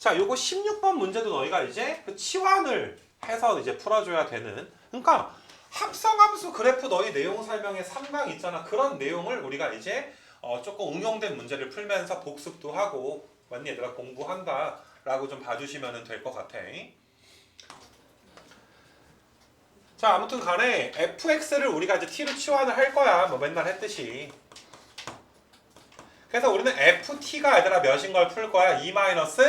자, 요거 16번 문제도 너희가 이제 그 치환을 해서 이제 풀어줘야 되는. 그러니까 합성함수 그래프 너희 내용 설명에 3강 있잖아. 그런 내용을 우리가 이제 어, 조금 응용된 문제를 풀면서 복습도 하고 맞니 얘들아 공부한다 라고 좀 봐주시면 될 것 같아. 자 아무튼 간에 fx를 우리가 이제 t로 치환을 할 거야. 뭐 맨날 했듯이. 그래서 우리는 ft가 얘들아 몇인 걸 풀 거야? 2 마이너스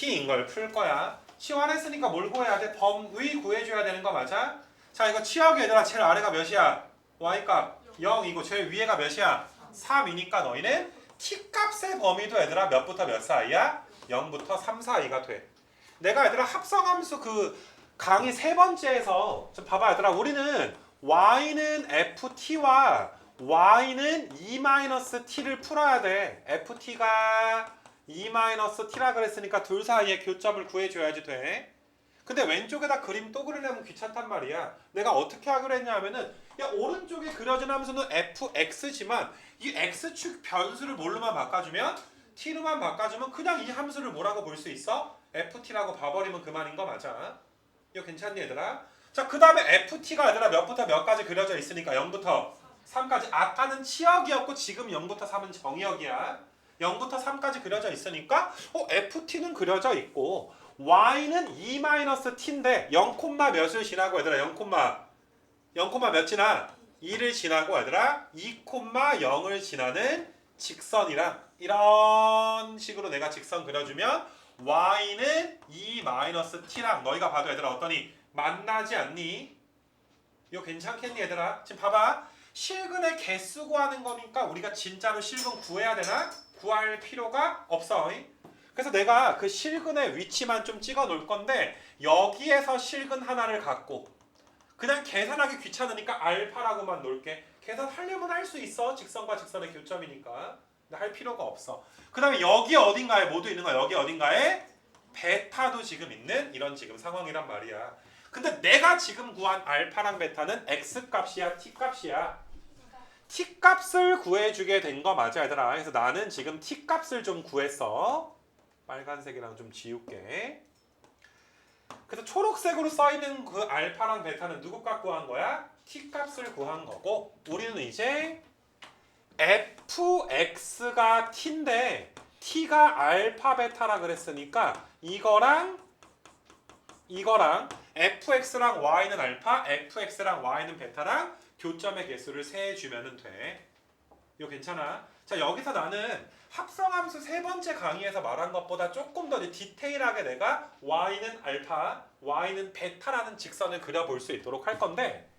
t인 걸 풀 거야. 치환했으니까 뭘 구해야 돼? 범위 구해줘야 되는 거 맞아? 자 이거 치역이 얘들아 제일 아래가 몇이야? y값 0이고 제일 위에가 몇이야? 3이니까 너희는 t 값의 범위도 얘들아 몇부터 몇 사이야? 0부터 3 사이가 돼. 내가 얘들아 합성함수 그 강의 세 번째에서 좀 봐봐 얘들아 우리는 y는 ft와 y는 2-t를 풀어야 돼. ft가 2-t라 그랬으니까 둘 사이의 교점을 구해줘야지 돼. 근데 왼쪽에다 그림 또 그리려면 귀찮단 말이야. 내가 어떻게 하기로 했냐면은 야 오른쪽에 그려진 함수는 fx지만 이 x축 변수를 뭘로만 바꿔주면 t로만 바꿔주면 그냥 이 함수를 뭐라고 볼 수 있어? ft라고 봐버리면 그만인 거 맞아. 이거 괜찮니 얘들아? 자 그 다음에 ft가 얘들아 몇부터 몇까지 그려져 있으니까 0부터 3까지 아까는 치역이었고 지금 0부터 3은 정역이야. 0부터 3까지 그려져 있으니까 어 ft는 그려져 있고 y는 2-t인데 0, 몇을 지나고 얘들아 0, 0, 몇 지나? 2를 지나고 얘들아 2,0을 지나는 직선이랑 이런 식으로 내가 직선 그려주면 y는 2-t랑 너희가 봐도 얘들아 어떠니? 만나지 않니? 이거 괜찮겠니 얘들아? 지금 봐봐 실근의 개수 구하는 거니까 우리가 진짜로 실근 구해야 되나? 구할 필요가 없어 그래서 내가 그 실근의 위치만 좀 찍어 놓을 건데 여기에서 실근 하나를 갖고 그냥 계산하기 귀찮으니까 알파라고만 놓을게. 계산하려면 할 수 있어. 직선과 직선의 교점이니까. 근데 할 필요가 없어. 그 다음에 여기 어딘가에 모두 있는 거야. 여기 어딘가에? 베타도 지금 있는 이런 지금 상황이란 말이야. 근데 내가 지금 구한 알파랑 베타는 x 값이야 t 값이야 t 값을 구해주게 된 거 맞아 얘들아 그래서 나는 지금 t 값을 좀 구했어 빨간색이랑 좀 지울게 그래서 초록색으로 써있는 그 알파랑 베타는 누구 값 구한 거야? t 값을 구한 거고 우리는 이제 fx가 t인데 t가 알파 베타라 그랬으니까 이거랑 이거랑 fx랑 y는 알파, fx랑 y는 베타랑 교점의 개수를 세주면은 돼. 이거 괜찮아? 자 여기서 나는 합성함수 세 번째 강의에서 말한 것보다 조금 더 디테일하게 내가 y는 알파, y는 베타라는 직선을 그려볼 수 있도록 할 건데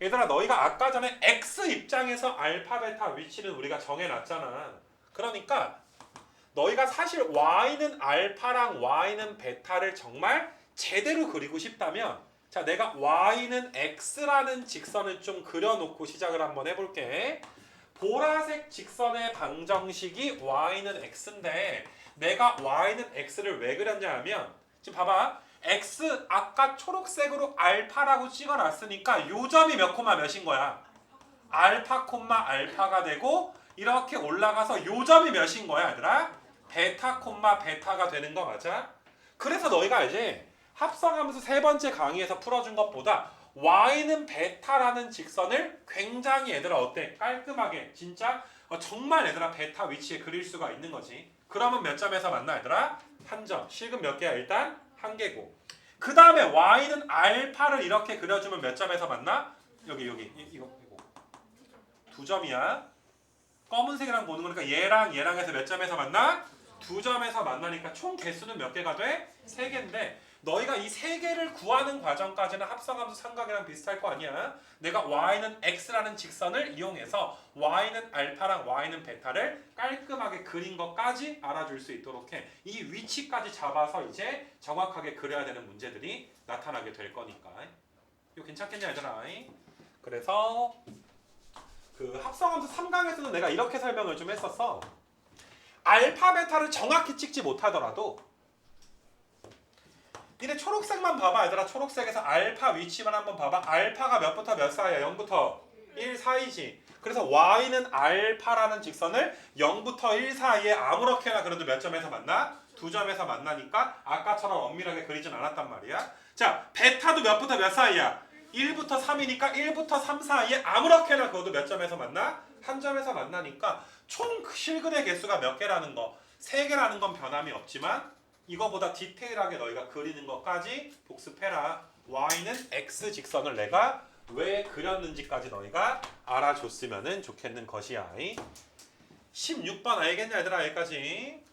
얘들아 너희가 아까 전에 x 입장에서 알파, 베타 위치는 우리가 정해놨잖아. 그러니까 너희가 사실 y는 알파랑 y는 베타를 정말 제대로 그리고 싶다면 자 내가 y는 x라는 직선을 좀 그려놓고 시작을 한번 해볼게. 보라색 직선의 방정식이 y는 x인데 내가 y는 x를 왜 그렸냐 하면 지금 봐봐. x 아까 초록색으로 알파라고 찍어놨으니까 요 점이 몇 콤마 몇인 거야? 알파 콤마 알파가 되고 이렇게 올라가서 요 점이 몇인 거야 얘들아? 베타 콤마 베타가 되는 거 맞아? 그래서 너희가 이제 합성함수 세 번째 강의에서 풀어준 것보다 y는 베타라는 직선을 굉장히 얘들아 어때? 깔끔하게 진짜 어, 정말 얘들아 베타 위치에 그릴 수가 있는 거지. 그러면 몇 점에서 만나 얘들아? 한 점. 실금 몇 개야 일단? 한 개고. 그 다음에 y는 알파를 이렇게 그려주면 몇 점에서 만나? 여기 여기 이, 이거 이거 두 점이야. 검은색이랑 보는 거니까 얘랑 얘랑 해서 몇 점에서 만나? 두 점에서 만나니까 총 개수는 몇 개가 돼? 세 개인데 이 세 개를 구하는 과정까지는 합성함수 삼각이랑 비슷할 거 아니야. 내가 y는 x라는 직선을 이용해서 y는 알파랑 y는 베타를 깔끔하게 그린 것까지 알아줄 수 있도록 해. 이 위치까지 잡아서 이제 정확하게 그려야 되는 문제들이 나타나게 될 거니까. 이거 괜찮겠냐 얘들아? 그래서 그 합성함수 3강에서는 내가 이렇게 설명을 좀 했었어. 알파 베타를 정확히 찍지 못하더라도 니네 초록색만 봐봐 얘들아 초록색에서 알파 위치만 한번 봐봐 알파가 몇부터 몇 사이야 0부터 1 사이지 그래서 y는 알파라는 직선을 0부터 1 사이에 아무렇게나 그래도 몇 점에서 만나? 두 점에서 만나니까 아까처럼 엄밀하게 그리진 않았단 말이야. 자, 베타도 몇부터 몇 사이야? 1부터 3이니까 1부터 3 사이에 아무렇게나 그어도 몇 점에서 만나? 한 점에서 만나니까 총 실근의 개수가 몇 개라는 거. 세 개라는 건 변함이 없지만 이거보다 디테일하게 너희가 그리는 것까지 복습해라. y는 x 직선을 내가 왜 그렸는지까지 너희가 알아줬으면 좋겠는 것이야. 16번 알겠냐 얘들아 여기까지